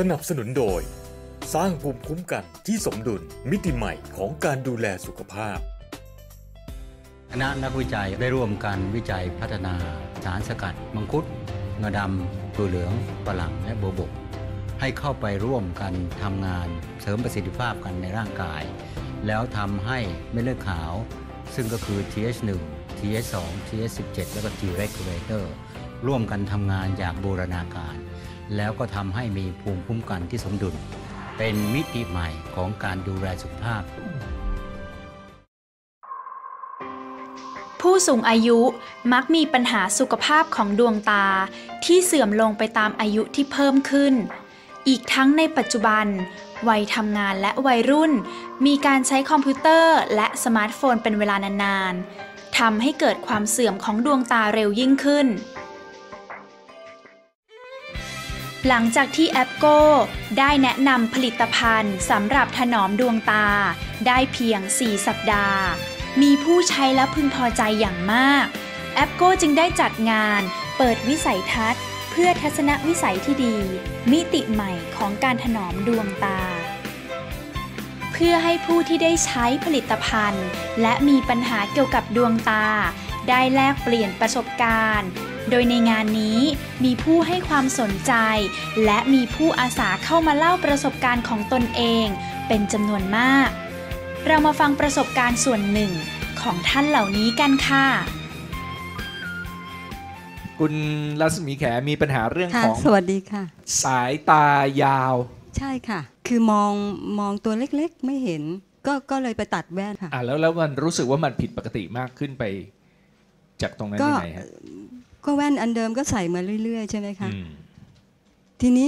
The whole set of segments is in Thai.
สนับสนุนโดย สร้างภูมิคุ้มกันที่สมดุลมิติใหม่ของการดูแลสุขภาพ คณะนักวิจัยได้ร่วมกันวิจัยพัฒนาสารสกัด มังคุดงาดำตัวเหลืองฝรั่งและโบวบก ให้เข้าไปร่วมกันทำงานเสริมประสิทธิภาพกันในร่างกาย แล้วทำให้เม็ดเลือดขาว ซึ่งก็คือ TH1 TH2 TH17 แล้วก็ T regulator ร่วมกันทำงานอย่างบูรณาการ แล้วก็ทำให้มีภูมิคุ้มกันที่สมดุล เป็นมิติใหม่ของการดูแลสุขภาพ ผู้สูงอายุมักมีปัญหาสุขภาพของดวงตาที่เสื่อมลงไปตามอายุที่เพิ่มขึ้น อีกทั้งในปัจจุบัน วัยทำงานและวัยรุ่น มีการใช้คอมพิวเตอร์และสมาร์ทโฟนเป็นเวลานานๆทำให้เกิดความเสื่อมของดวงตาเร็วยิ่งขึ้น หลังจากที่แอปโก้ได้แนะนำผลิตภัณฑ์สำหรับถนอมดวงตา ได้เพียง 4 สัปดาห์ มีผู้ใช้และพึงพอใจอย่างมาก แอปโก้จึงได้จัดงาน เปิดวิสัยทัศน์ เพื่อทัศนวิสัยที่ดี มิติใหม่ของการถนอมดวงตา เพื่อให้ผู้ที่ได้ใช้ผลิตภัณฑ์ และมีปัญหาเกี่ยวกับดวงตา ได้แลกเปลี่ยนประสบการณ์ โดยในงานนี้มีผู้ให้ความสนใจ และมีผู้อาสาเข้ามาเล่าประสบการณ์ของตนเอง เป็นจำนวนมาก เรามาฟังประสบการณ์ส่วนหนึ่งของท่านเหล่านี้กันค่ะ คุณรัศมีแขมีปัญหาเรื่องค่ะ ของสวัสดีค่ะ สายตายาว ใช่ค่ะ คือมองมองตัวเล็กๆ ไม่เห็น ก็ก็เลยไปตัดแว่นค่ะ อะแล้วแล้วมันรู้สึกว่ามันผิดปกติมากขึ้นไป จากตรงนั้นก็ที่ไหนฮะ ก็แว่นอันเดิมก็ใส่มาเรื่อย ๆ ใช่ไหมคะอืมทีนี้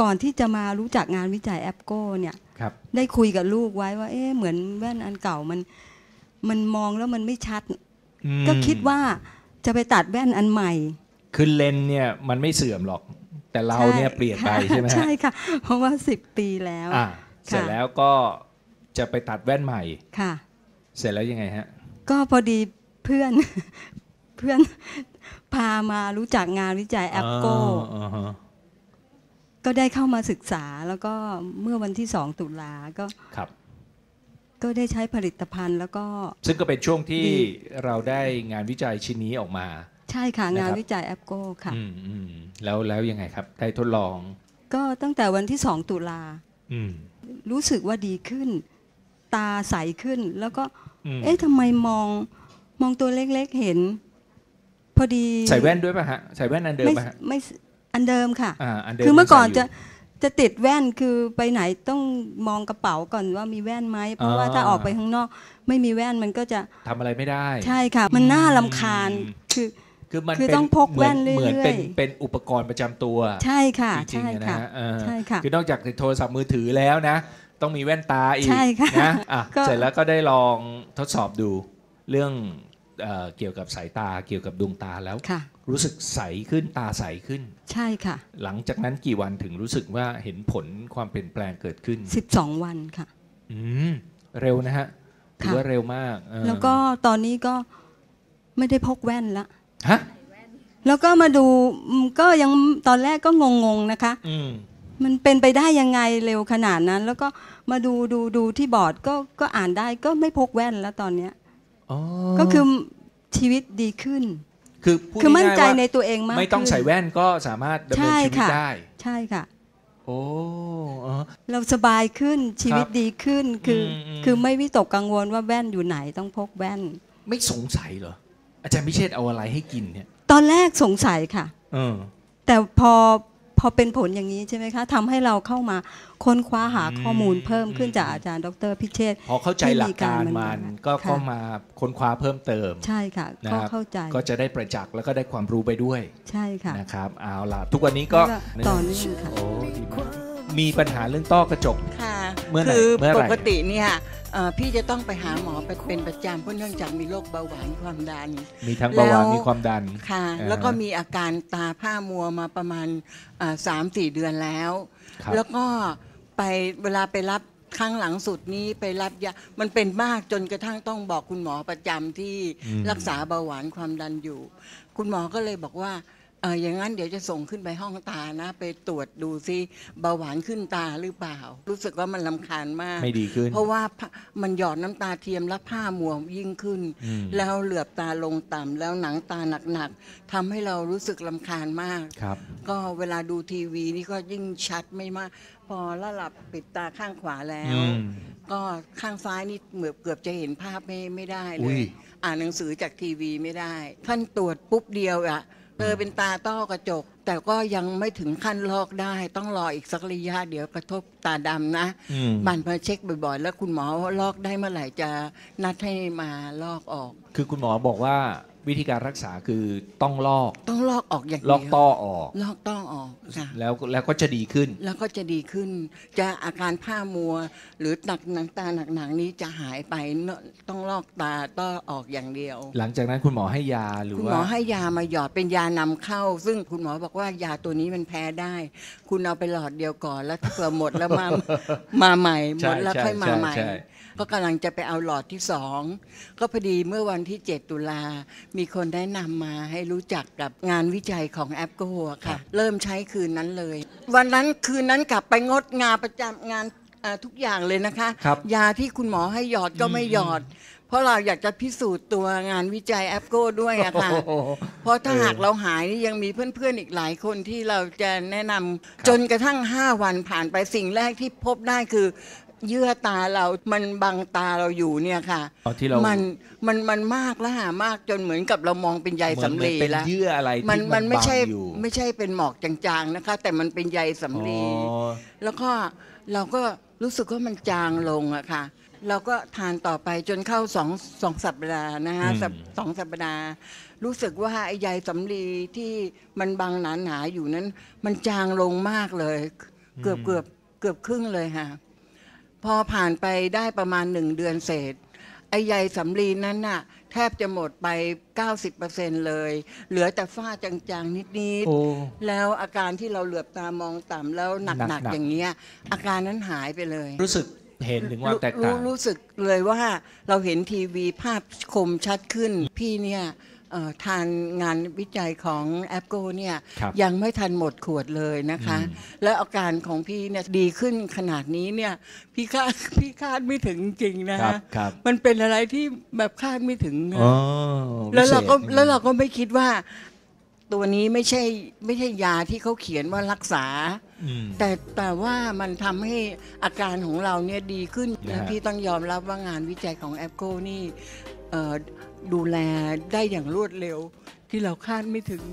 ก่อนที่จะมารู้จักงานวิจัยแอปโก้เนี่ยครับได้คุยกับลูกไว้ว่า เอ๊ะเหมือนแว่นอันเก่ามัน มันมองแล้วมันไม่ชัดอืมก็คิดว่าจะไปตัดแว่นอันใหม่ คือเลนส์เนี่ยมันไม่เสื่อมหรอก แต่เราเนี่ยเปลี่ยนไปค่ะใช่ไหมฮะใช่ค่ะ เพราะว่าสิบปีแล้วอะเสร็จแล้วก็จะไปตัดแว่นใหม่ค่ะ เสร็จแล้วยังไงฮะ ก็พอดีเพื่อนเพื่อน พามารู้จักงานวิจัยแอปโก้อ่าฮะก็ได้เข้ามาศึกษาแล้วก็เมื่อวันที่สองตุลาก็ครับ ก็ได้ใช้ผลิตภัณฑ์แล้วก็ ซึ่งก็เป็นช่วงที่ดีเราได้งานวิจัยชิ้นนี้ออกมา ใช่ค่ะนะครับงานวิจัยแอปโก้ค่ะอืมอืมแล้วแล้วยังไงครับ ได้ทดลอง ก็ตั้งแต่วันที่สองตุลาอืมรู้สึกว่าดีขึ้น ตาใสขึ้นแล้วก็อืมเอ๊ะทำไมมองมองตัวเล็กๆเห็น พอดีใส่แว่นด้วยป่ะฮะใส่แว่นอันเดิมไม่ป่ะฮะไม่อันเดิมค่ะ อ่าอันเดิมคือเมื่อก่อนยังจะใส่ยู่จะติดแว่นคือไปไหนต้องมองกระเป๋าก่อนว่ามีแว่นไหมเพราะว่าอ่าถ้าออกไปข้างนอก ไม่มีแว่นมันก็จะทำอะไรไม่ได้ ใช่ค่ะ มันน่าลำคาญอืมคือ คือมันคือเป็นต้องพกแว่นเหมือนเหมือนเป็นเรื่อยๆเป็นอุปกรณ์ประจำตัวใช่ค่ะ จริงใช่ๆนะค่ะ ฮะเออใช่ค่ะ คือนอกจากโทรศัพท์มือถือแล้วนะ ต้องมีแว่นตาอีกใช่ค่ะนะอะก็ เสร็จแล้วก็ได้ลองทดสอบดูเรื่อง เอ่อเกี่ยวกับสายตาเกี่ยวกับดวงตาแล้วค่ะรู้สึกใสขึ้นตาใสขึ้น ใช่ค่ะ หลังจากนั้นกี่วันถึงรู้สึกว่าเห็นผลความเปลี่ยนแปลงเกิดขึ้น 12 วันค่ะ อืม เร็วนะฮะถือค่ะว่าเร็วมากเออแล้วก็ตอนนี้ก็ไม่ได้พกแว่นละฮะแล้วก็มาดูอืมก็ยังตอนแรกก็งงๆนะคะอืมมันเป็นไปได้ยังไงเร็วขนาดนั้น แล้วก็มาดูดูดูที่บอร์ดก็ก็อ่านได้ก็ไม่พกแว่นแล้วตอนเนี้ยอ๋อ ก็คือชีวิตดีขึ้น คือพูดคือมั่นง่ายๆใจว่าในตัวเองมากไม่ต้องขึ้นใส่แว่นก็สามารถดำเนินใช่ชีวิตค่ะได้ ใช่ค่ะ โอ้อ๋อเราสบายขึ้นชีวิตดีขึ้นคืออมอืมคือไม่วิตกกังวลว่าแว่นอยู่ไหนต้องพกแว่น ไม่สงสัยเหรอ อาจารย์พิเชษเอาอะไรให้กินเนี่ย ตอนแรกสงสัยค่ะเออแต่พอ พอเป็นผลอย่างนี้ใช่ไหมคะทำให้เราเข้ามาค้นคว้าหาข้อมูลเพิ่มขึ้นจากอาจารย์ดรพิเชษฐ์พอเข้าใจหลักการมันก็ค่ะก็มาค้นคว้าเพิ่มเติม ใช่ค่ะนะก็ครับเข้าใจก็จะได้ประจักษ์แล้วก็ได้ความรู้ไปด้วย ใช่ค่ะนะครับเอาล่ะทุกวันนี้ก็แล้วต่อเนื่องค่ะโอ้ดีมากมีปัญหาเรื่องต้อกระจกค่ะเมื่อไหร่คือเมื่อไหร่ปกติเนี่ยเอ่อ พี่จะต้องไปหาหมอไปเป็นประจำเพราะเนื่องจากมีโรคเบาหวานความดัน มีทั้งเบาหวานแล้วมีความดันค่ะอ่าแล้วก็มีอาการตาผ้ามัวมาประมาณสามสี่เดือนแล้วครับแล้วก็ไปเวลาไปรับครั้งหลังสุดนี้ไปรับยา มันเป็นมากจนกระทั่งต้องบอกคุณหมอประจำที่รักษาเบาหวานความดันอยู่ คุณหมอก็เลยบอกว่า เอออย่างนั้นเดี๋ยวจะส่งขึ้นไปห้องตานะ ไปตรวจดูซิเบาหวานขึ้นตาหรือเปล่า รู้สึกว่ามันลำคาญมาก ไม่ดีขึ้น เพราะว่าผ้ามันหยอดน้ำตาเทียมแล้วผ้ามัวยิ่งขึ้น อืม แล้วเหลือบตาลงต่ำแล้วหนังตาหนักๆทำให้เรารู้สึกลำคาญมาก ครับ ก็เวลาดูทีวีนี่ก็ยิ่งชัดไม่มาก พอละหลับปิดตาข้างขวาแล้ว อืม ก็ข้างซ้ายนี่เหมือบเกือบจะเห็นภาพไม่ไม่ได้เลอุ้ย ย อ่านหนังสือจากทีวีไม่ได้ ท่านตรวจปุ๊บเดียวอะ เจอเป็นตาต้อกระจก แต่ก็ยังไม่ถึงขั้นลอกได้ ต้องรออีกสักระยะเดี๋ยวกระทบตาดำนะอืมบันมาเช็คบ่อยๆ แล้วคุณหมอว่าลอกได้เมื่อไหร่จะนัดให้มาลอกออก คือคุณหมอบอกว่า วิธีการรักษาคือต้องลอกต้องลอกออกอย่างลเดีอกต้อออก ลอกต้องออกค่ะแล้วแล้วก็จะดีขึ้น แล้วก็จะดีขึ้น จะอาการผ้ามัว หรือหนักหนังตาหนักๆนี้จะหายไปเนอะต้องลอกตาต้อออกอย่างเดียว หลังจากนั้นคุณหมอให้ยาหรือคุณว่าหมอให้ยามาหยอดเป็นยานำเข้า ซึ่งคุณหมอบอกว่ายาตัวนี้มันแพ้ได้ คุณเอาไปหลอดเดียวก่อนแล้วถ้าเผื่อหมดแล้วมา มาใหม่หใช่มดแล้วใช่ค่อยมาใช่ใหม่ ใช่ ก็กำลังจะไปเอาหลอดที่สองก็พอดีเมื่อวันที่ 7 ตุลา มีคนแนะนำมาให้รู้จักกับงานวิจัยของแอปโกะค่ะ เริ่มใช้คืนนั้นเลย วันนั้นคืนนั้นกลับไปงดงานประจำงานเอ่อทุกอย่างเลยนะคะครับยาที่คุณหมอให้หยอดก็ไม่หยอด เพราะเราอยากจะพิสูจน์ตัวงานวิจัยแอปโกด้วยอะค่ะโอ้โหเพราะถ้าเออหากเราหายนี่ยังมีเพื่อนๆอีกหลายคนที่เราจะแนะนำจนกระทั่ง 5 วันผ่านไปสิ่งแรกที่พบได้คือ เยื่อตาเรา มันบังตาเราอยู่เนี่ยค่ะอ๋อที่เรามันมันมันมากแล้วหามากจนเหมือนกับเรามองเป็นใยเหมือนสำเหมือนลีเป็นแล้วเยื่ออะไรที่มันมัมันนไม่ใช่บังอยู่ ไม่ใช่เป็นหมอกจางๆนะคะ แต่มันเป็นใยสำลี อ๋อ แล้วก็เราก็รู้สึกว่ามันจางลงอะค่ะ เราก็ทานต่อไปจนเข้าสองสองสัปดาห์นะฮะอืมสัปสองสัปดาห์ รู้สึกว่าไอ้ใยสำลีที่มันบางหนาหนาๆอยู่นั้น มันจางลงมากเลย เกือบเกือบเกือบครึ่งเลยค่ะ พอผ่านไปได้ประมาณหนึ่งเดือนเศษ ไอ้ใยสำลีนั้นน่ะ แทบจะหมดไป 90%เลย เหลือแต่ฝ้าจางๆ นิด โอ้ ๆ แล้วอาการที่เราเหลือบตามองต่ำแล้วหนัหนักกๆ ๆ อย่างเงี้ย อาการนั้นหายไปเลย รู้สึกเห็นถึงความแตกต่าง รู้รู้สึกเลยว่าเราเห็นทีวีภาพคมชัดขึ้น พี่เนี่ยเอ่อ ทานงานวิจัยของแอปโกเนี่ยครับยังไม่ทันหมดขวดเลยนะคะ อืม แล้วอาการของพี่เนี่ยดีขึ้นขนาดนี้เนี่ยพี่คาด พี่คาดไม่ถึงจริงๆนะครับฮะครับมันเป็นอะไรที่แบบคาดไม่ถึงอะอ๋อแล้วเราก็พิศษแล้วเราก็ไม่คิดว่า ตัวนี้ไม่ใช่ไม่ใช่ยาที่เขาเขียนว่ารักษา อืม แต่แต่ว่ามันทำให้อาการของเราเนี่ยดีขึ้นนะฮะและพี่ต้องยอมรับว่างานวิจัยของแอปโกนี่เอ่อ ดูแลได้อย่างรวดเร็วที่เราคาดไม่ถึง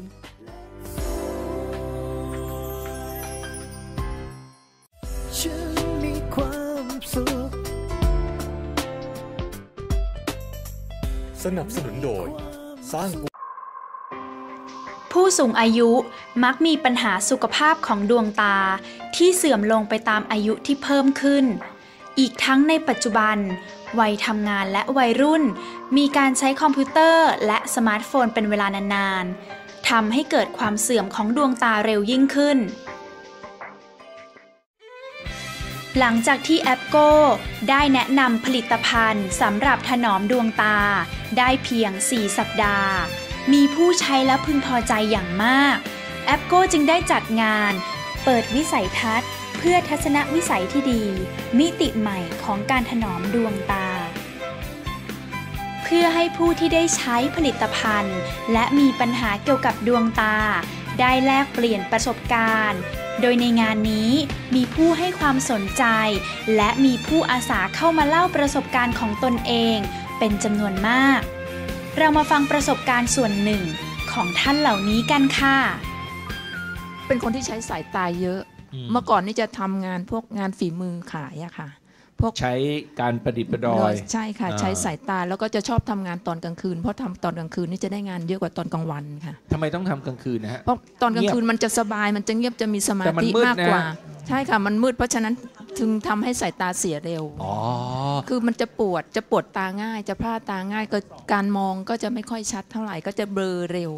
ฉันมีความสุข สนับสนุนโดย สร้างผู้สูงอายุมักมีปัญหาสุขภาพของดวงตาที่เสื่อมลงไปตามอายุที่เพิ่มขึ้น อีกทั้งในปัจจุบัน วัยทำงานและวัยรุ่น มีการใช้คอมพิวเตอร์และสมาร์ทโฟนเป็นเวลานานๆทำให้เกิดความเสื่อมของดวงตาเร็วยิ่งขึ้น หลังจากที่แอปโกได้แนะนำผลิตภัณฑ์สำหรับถนอมดวงตา ได้เพียง 4 สัปดาห์ มีผู้ใช้และพึงพอใจอย่างมาก แอปโกจึงได้จัดงาน เปิดวิสัยทัศน์ เพื่อทัศนวิสัยที่ดี มิติใหม่ของการถนอมดวงตา เพื่อให้ผู้ที่ได้ใช้ผลิตภัณฑ์ และมีปัญหาเกี่ยวกับดวงตา ได้แลกเปลี่ยนประสบการณ์ โดยในงานนี้มีผู้ให้ความสนใจ และมีผู้อาสาเข้ามาเล่าประสบการณ์ของตนเอง เป็นจำนวนมาก เรามาฟังประสบการณ์ส่วนหนึ่งของท่านเหล่านี้กันค่ะ เป็นคนที่ใช้สายตาเยอะ เมื่อก่อนนี่จะทำงานพวกงานฝีมือขายอะค่ะ พวกใช้การประดิษฐ์ประดอย ใช่ค่ะอ่าใช้สายตาแล้วก็จะชอบทำงานตอนกลางคืนเพราะทำตอนกลางคืนนี่จะได้งานเยอะกว่าตอนกลางวันค่ะทำไมต้องทำกลางคืนนะฮะเพราะตอนกลางเงียบคืนมันจะสบายมันจะเงียบจะมีสมาแต่มันธิมืดมากกว่านะใช่ค่ะมันมืดเพราะฉะนั้นถึงทำให้สายตาเสียเร็วอ๋อคือมันจะปวดจะปวดตาง่าย จะพลาดตาง่ายก็การมองก็จะไม่ค่อยชัดเท่าไหร่ก็จะเบลอเร็ว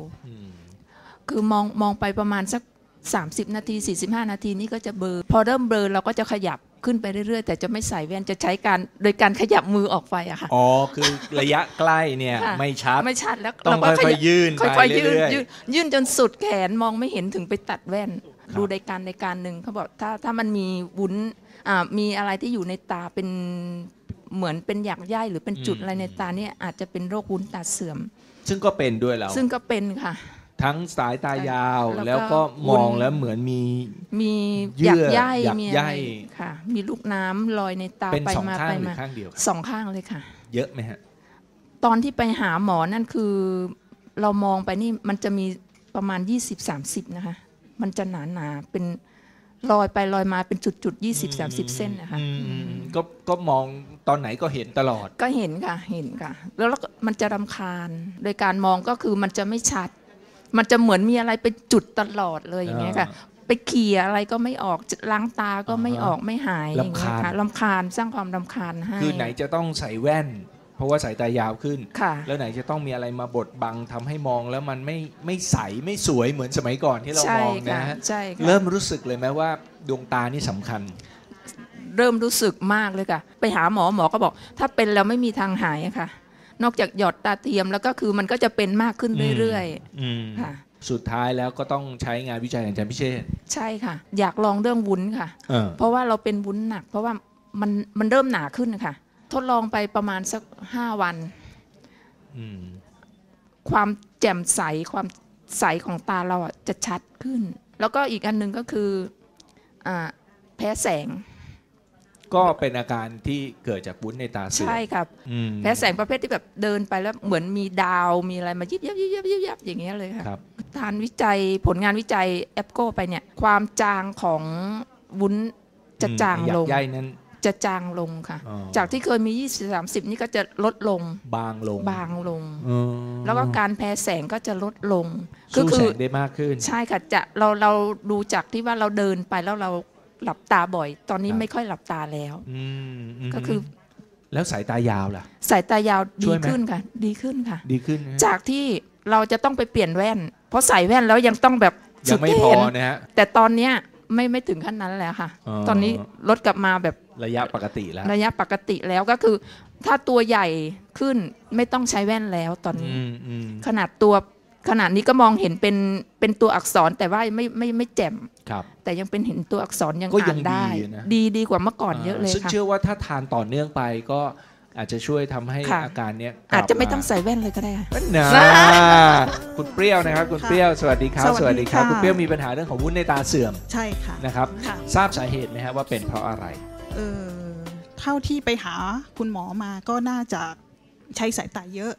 คือมองมองไปประมาณสัก 30 นาที 45 นาทีนี่ก็จะเบลอพอเริ่มเบลอเราก็จะขยับขึ้นไปเรื่อยๆ แต่จะไม่ใส่แว่นจะใช้การโดยการขยับมือออกไปอะค่ะ อ๋อ คือระยะใกล้เนี่ยค่ะ ไม่ชัด ไม่ชัดแล้วต้องเราก็ค่อยๆยื่นไปค่อยๆยื่นเรื่อยๆ ยื่นยื่นจนสุดแขนมองไม่เห็นถึงไปตัดแว่น ดูรายการรายการหนึ่งเขาบอกถ้าถ้ามันมีวุ้นอ่ามีอะไรที่อยู่ในตาเป็นเหมือนเป็นหยักใยหรือเป็นจุดอะไรในตาเนี่ยอาจจะเป็นโรควุ้นตาเสื่อม ซึ่งก็เป็นด้วยแล้วซึ่งก็เป็นค่ะ ทั้งสายตายาวแล้วก็แล้วก็มองวุ้นแล้วเหมือนมีมีเยื่หอยักใยหยักมีใยอะไรค่ะ มีลูกน้ำลอยในตาเป็นไปสองมาข้างไปหรือมาข้างเดียวสองข้างเลยค่ะ เยอะไหมฮะ ตอนที่ไปหาหมอนั่นคือ เรามองไปนี่มันจะมีประมาณ20-30นะคะ มันจะหนาหนาๆเป็นลอยไปลอยมาเป็นจุดๆ20-30เส้นนะคะอืมก็ก็มองตอนไหนก็เห็นตลอด ก็เห็นค่ะเห็นค่ะ แล้วก็มันจะรำคาญ โดยการมองก็คือมันจะไม่ชัด มันจะเหมือนมีอะไรไปจุดตลอดเลยอย่างเงี้ยค่ะไปเขี่ยอะไรก็ไม่ออกล้างตาก็ไม่ออกไม่หายอย่างเงี้ยค่ะรำคาญสร้างความรำคาญให้คือไหนจะต้องใส่แว่น เพราะว่าสายตายาวขึ้นค่ะแล้วไหนจะต้องมีอะไรมาบดบังทำให้มองแล้วมันไม่ไม่ใสไม่สวยเหมือนสมัยก่อนที่เราใช่มองนะค่ะฮะใช่ค่ะเริ่มรู้สึกเลยไหมว่าดวงตานี่สำคัญ เริ่มรู้สึกมากเลยค่ะ ไปหาหมอหมอก็บอก ถ้าเป็นแล้วไม่มีทางหายอะค่ะ นอกจากหยอดตาเทียมแล้วก็คือมันก็จะเป็นมากขึ้นเรื่อยอืมๆค่ะสุดท้ายแล้วก็ต้องใช้งานวิจัยของอาจารย์พิเชษฐ์ใช่ค่ะ อยากลองเรื่องวุ้นค่ะเออเพราะว่าเราเป็นวุ้นหนัก เพราะว่ามันมันเริ่มหนาขึ้นค่ะ ทดลองไปประมาณสักห้าวันอืมความแจ่มใสความใสของตาเราอะจะชัดขึ้น แล้วก็อีกอันหนึ่งก็คืออ่าแพ้แสง ก็เป็นอาการที่เกิดจากวุ้นในตาเสื่อมใช่ครับอืมแพ้แสงประเภทที่แบบเดินไปแล้วเหมือนมีดาวมีอะไรมายิบยับยิบยับยิบยับอย่างเงี้ยเลยค่ะครับทานวิจัยผลงานวิจัยแอปโกไปเนี่ย ความจางของวุ้นจะจางลงหยักใยนั้น จะจางลงค่ะ อ๋อ จากที่เคยมี 20 30 นี่ก็จะลดลงบางลงบางลงอืมแล้วก็การแพ้แสงก็จะลดลงสู้แสงได้มากขึ้น ใช่ค่ะจะเราเราดูจากที่ว่าเราเดินไปแล้วเรา หลับตาบ่อย ตอนนี้ครับ ไม่ค่อยหลับตาแล้ว อืมมก็คือแล้วสายตายาวล่ะ สายตายาวช่ดีวยไหม ขึ้นค่ะ ดีขึ้นค่ะ ดีขึ้นนะจากที่เราจะต้องไปเปลี่ยนแว่น เพราะใส่แว่นแล้วยังต้องแบบยัสุงดไม่ที่พอเห็นนะฮะ แต่ตอนเนี้ยไม่ไม่ถึงขั้นนั้นแล้วค่ะ อ๋อ ตอนนี้ลดกลับมาแบบระยะปกติแล้วระยะปกติแล้วก็คือ ถ้าตัวใหญ่ขึ้นไม่ต้องใช้แว่นแล้วตอนนี้ อืมอืมขนาดตัว ขนาดนี้ก็มองเห็นเป็นเป็นตัวอักษรแต่ว่าไม่ไม่ไม่แจ่มครับ แต่ยังเป็นเห็นตัวอักษรยังก็ยัอ่างนได้ดีนะดีดีกว่าเมื่อก่อนเยอะเลยซึ่งค่ะเชื่อว่าถ้าทานต่อเนื่องไปก็อาจจะช่วยทำให้ค่ะอาการเนี้ยกลับอาจจะไม่ต้องาใส่แว่นเลยก็ได้ค่ะนะคุณเปรี้ยวนะครับ คุณเปรี้ยวสวัสดีครับ สวัสดีครับค่ะคุณเปรี้ยวมีปัญหาเรื่องของวุ้นในตาเสื่อมใช่ค่ะนะครับค่ะทราบสาเหตุไหมฮะว่าเป็นเพราะอะไรเออเท่าที่ไปหาคุณหมอมาก็น่าจะใช้สายตาเยอะ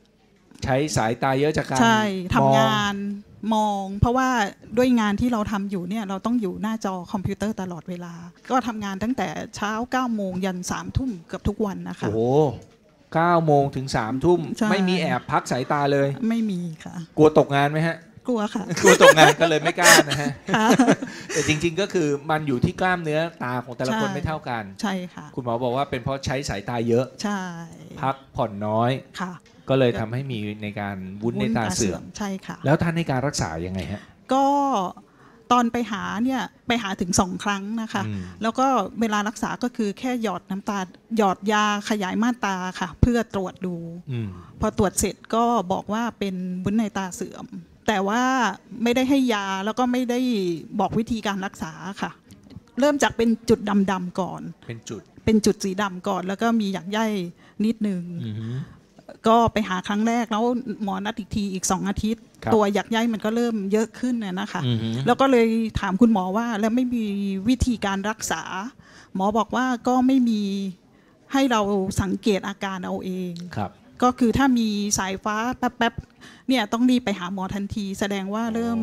ใช้สายตาเยอะจากการใช่ทำมองงานมอง เพราะว่าด้วยงานที่เราทำอยู่เนี่ยเราต้องอยู่หน้าจอคอมพิวเตอร์ตลอดเวลา ก็ทำงานตั้งแต่เช้า9ก้าโมงยัน3ามทุ่มเกือบทุกวันนะคะ โอ้โหเก้าโมงถึงสามทุ่ม ใช่ ไม่มีแอบพักสายตาเลย ไม่มีค่ะ กลัวตกงานไหมฮะ กลัวค่ะ กลัวตกงานก็เลยไม่กล้านะฮะ ค่ะ แต่จริง ๆ ก็คือมันอยู่ที่กล้ามเนื้อตาของแต่ละคนใช่ ไม่เท่ากัน ใช่ค่ะ คุณหมอบอกว่าเป็นเพราะใช้สายตาเยอะ ใช่พักผ่อนน้อย ค่ะ ก็เลยทำให้มีในการวุ้นในตาเสื่อม ใช่ค่ะ แล้วท่านในการรักษายังไงฮะ ก็ตอนไปหาเนี่ยไปหาถึงสองครั้งนะคะ อืม แล้วก็เวลารักษาก็คือแค่หยอดน้ำตาหยอดยาขยายม่านตาค่ะ เพื่อตรวจดู อืม พอตรวจเสร็จก็บอกว่าเป็นวุ้นในตาเสื่อม แต่ว่าไม่ได้ให้ยาแล้วก็ไม่ได้บอกวิธีการรักษาค่ะ เริ่มจากเป็นจุดดำๆก่อน เป็นจุดเป็นจุดสีดำก่อน แล้วก็มีหยักใยนิดนึง อือฮึ ก็ไปหาครั้งแรกแล้วหมอนัดอีกทีอีกสองอาทิตย์ครับตัวหยักใยมันก็เริ่มเยอะขึ้นน่ะนะคะอือฮึแล้วก็เลยถามคุณหมอว่าแล้วไม่มีวิธีการรักษา หมอบอกว่าก็ไม่มีให้เราสังเกตอาการเอาเองครับก็คือถ้ามีสายฟ้าแป๊บๆเนี่ยต้องรีบไปหาหมอทันที แสดงว่าเริ่ม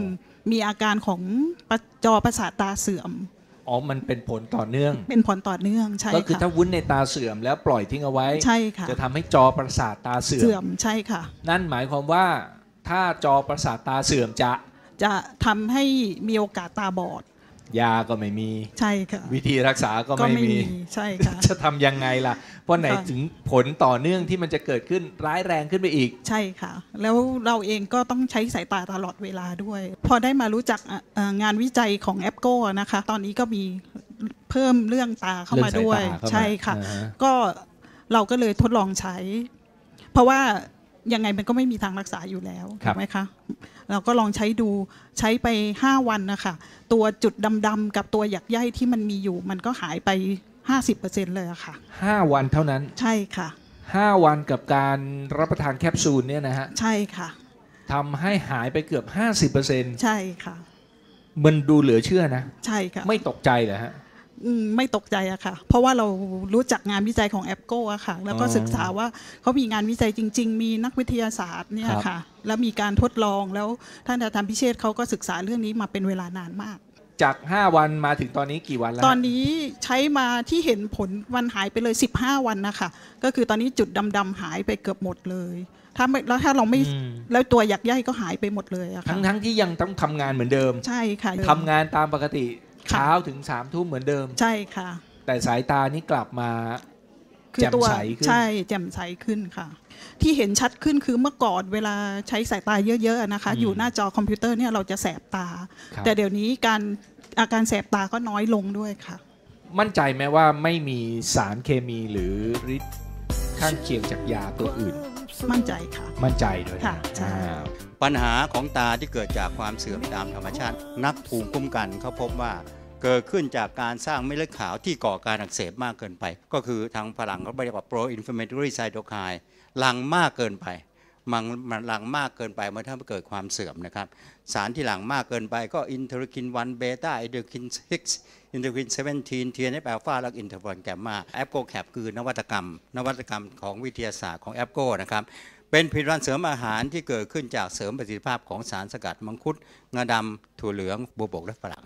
มีอาการของประจอประสาทตาเสื่อม อ๋อ มันเป็นผลต่อเนื่อง เป็นผลต่อเนื่องใช่ก็คือค่ะถ้าวุ้นในตาเสื่อมแล้วปล่อยทิ้งเอาไว้ใช่ค่ะจะทำให้จอประสาทตาเสื่อเสื่อมมใช่ค่ะ นั่นหมายความว่าถ้าจอประสาทตาเสื่อมจะ จะทำให้มีโอกาสตาบอด ยาก็ไม่มีใช่ค่ะวิธีรักษาก็ก็ไม่ไม่มีมีใช่ค่ะจะทำยังไงล่ะ เพราะไหนค่ะถึงผลต่อเนื่องที่มันจะเกิดขึ้นร้ายแรงขึ้นไปอีก ใช่ค่ะ แล้วเราเองก็ต้องใช้สายตาตลอดเวลาด้วย พอได้มารู้จักอะเอ่องานวิจัยของแอปโก้นะคะ ตอนนี้ก็มีเพิ่มเรื่องตาเข้ามาด้วยเรื่องสายตาเข้ามาใช่ค่ะอ่าฮะก็เราก็เลยทดลองใช้ เพราะว่ายังไงมันก็ไม่มีทางรักษาอยู่แล้วถูกไหมคะ เราก็ลองใช้ดูใช้ไป 5 วันนะคะตัวจุดดำๆกับตัวหยักใยที่มันมีอยู่ มันก็หายไป 50%เลยอะค่ะห้าวันเท่านั้นใช่ค่ะห้าวันกับการรับประทานแคปซูลเนี่ยนะฮะใช่ค่ะทำให้หายไปเกือบ 50%ใช่ค่ะ มันดูเหลือเชื่อนะ ใช่ค่ะ ไม่ตกใจเหรอฮะอืม ไม่ตกใจอะค่ะ เพราะว่าเรารู้จักงานวิจัยของแอปโก้อะค่ะ แล้วก็อ๋อศึกษาว่าเขามีงานวิจัยจริง ๆ มีนักวิทยาศาสตร์เนี่ยครับค่ะ แล้วมีการทดลองแล้วท่านอาจารย์พิเชษฐ์เขาก็ศึกษาเรื่องนี้มาเป็นเวลานานมาก จาก 5 วันมาถึงตอนนี้กี่วันแล้ว ตอนนี้ใช้มาที่เห็นผลวันหายไปเลย 15 วันนะคะ ก็คือตอนนี้จุดดำๆหายไปเกือบหมดเลยถ้าไม่แล้วถ้าเราไม่อืมแล้วตัวหยักใยก็หายไปหมดเลยอะค่ะทั้งทั้งที่ยังต้องทำงานเหมือนเดิม ใช่ค่ะทำงานตามปกติ เช้าถึง3ามทุ่มเหมือนเดิม ใช่ค่ะ แต่สายตานี่กลับมาคือแจ่มตัวใสขึ้นใช่แจ่มใสขึ้นค่ะ ที่เห็นชัดขึ้นคือเมื่อก่อนเวลาใช้สายตาเยอะๆอะนะคะอืมอยู่หน้าจอคอมพิวเตอร์เนี่ยเราจะแสบตาครับแต่เดี๋ยวนี้การอาการแสบตาก็น้อยลงด้วยค่ะ มั่นใจไหมว่าไม่มีสารเคมีหรือฤทธิ์ข้างเคียงจากยาตัวอื่น มั่นใจค่ะ มั่นใจด้วยนะค่ะใช่อ่าปัญหาของตาที่เกิดจากความเสื่อมตามธรรมชาติ นักภูมิคุ้มกันเขาพบว่า เกิดขึ้นจากการสร้างเม็ดเลือดขาวที่ก่อการอักเสบมากเกินไป ก็คือทางฝรั่งเขาเรียกว่า pro inflammatory cytokine หลังมากเกินไปมันมันหลังมากเกินไปมันทำให้เกิดความเสื่อมนะครับ สารที่หลั่งมากเกินไปก็อินเทอร์คิน1เบต้าอินเทอร์คิน6อินเทอร์คิน17 TNF อัลฟาและอินเทอร์ฟอนแกมมาแอปโกแคปคือนวัตกรรม นวัตกรรมของวิทยาศาสตร์ของแอปโกนะครับเป็นผลิตภัณฑ์เสริมอาหารที่เกิดขึ้นจากเสริมประสิทธิภาพของสารสกัดมังคุดงาดำถั่วเหลืองบัวบกและฝรั่ง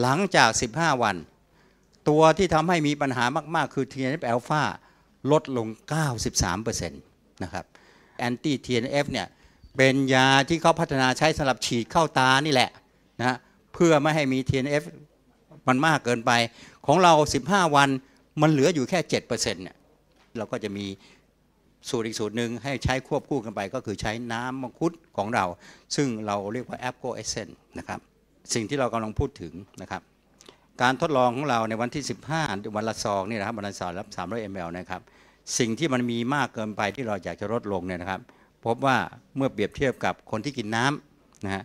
หลังจาก 15 วัน ตัวที่ทำให้มีปัญหามาก ๆ คือ TNF อ l p h a ลดลง 93%นะครับแอนตี้ TNF เนี่ยเป็นยาที่เขาพัฒนาใช้สำหรับฉีดเข้าตานี่แหละนะเพื่อไม่ให้มี TNF มันมากเกินไป ของเรา 15 วันมันเหลืออยู่แค่ 7%เนี่ยเราก็จะมีสูตรอีกสูตรหนึ่งให้ใช้ควบคู่กันไปก็คือใช้น้ำมังคุดของเรา ซึ่งเราเรียกว่า a p c o Essence นะครับ สิ่งที่เรากำลังพูดถึงนะครับ การทดลองของเราในวันที่ 15 วันละซองนี่นะครับวันละซองรับ 300 ml นะครับ สิ่งที่มันมีมากเกินไปที่เราอยากจะลดลงเนี่ยนะครับ พบว่าเมื่อเปรียบเทียบกับคนที่กินน้ำนะฮะ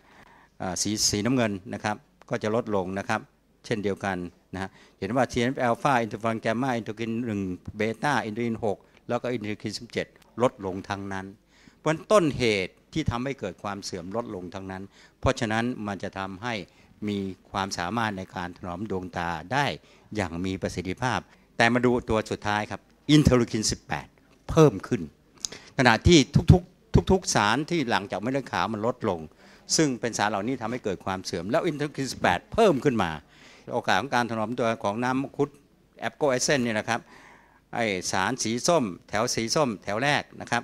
สีสีน้ำเงินนะครับ ก็จะลดลงนะครับ เช่นเดียวกันนะฮะเห็นว่า TNF อ l p h a อินเทอร์ฟอนแกมมาอินเทอร์กิน1เบต้าอินเทอร์กิน 6 แล้วก็อินเทอร์กิน 17 ลดลงทั้งนั้นเพราะต้นเหตุ ที่ทำให้เกิดความเสื่อมลดลงทั้งนั้น เพราะฉะนั้นมันจะทำให้มีความสามารถในการถนอมดวงตาได้อย่างมีประสิทธิภาพ แต่มาดูตัวสุดท้ายครับอินเทอร์ลูคิน 18 เพิ่มขึ้น ขณะที่ทุกๆทุกๆสารที่หลังจากเม็ดเลือดขาวมันลดลง ซึ่งเป็นสารเหล่านี้ทำให้เกิดความเสื่อม แล้วอินเทอร์คิน 18 เพิ่มขึ้นมา โอกาสของการถนอมตัวของน้ำมังคุดแอปโกเอเซนเนี่ยนะครับไอสารสีส้ม แถวสีส้ม แถวแรกนะครับ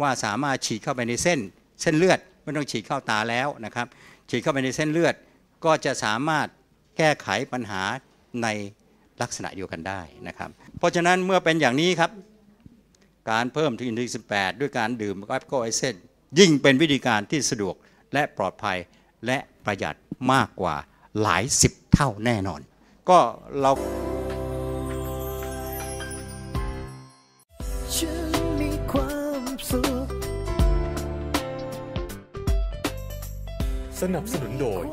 ว่าสามารถฉีดเข้าไปในเส้นเส้นเลือดไม่ต้องฉีดเข้าตาแล้วนะครับ ฉีดเข้าไปในเส้นเลือดก็จะสามารถแก้ไขปัญหาในลักษณะเดียวกันได้นะครับ เพราะฉะนั้นเมื่อเป็นอย่างนี้ครับ การเพิ่มอินทรีย์18 ด้วยการดื่มแอปโกไอเซนยิ่งเป็นวิธีการที่สะดวกและปลอดภัยและประหยัดมากกว่าหลายสิบเท่าแน่นอน ก็เรา สนับสนุนโดย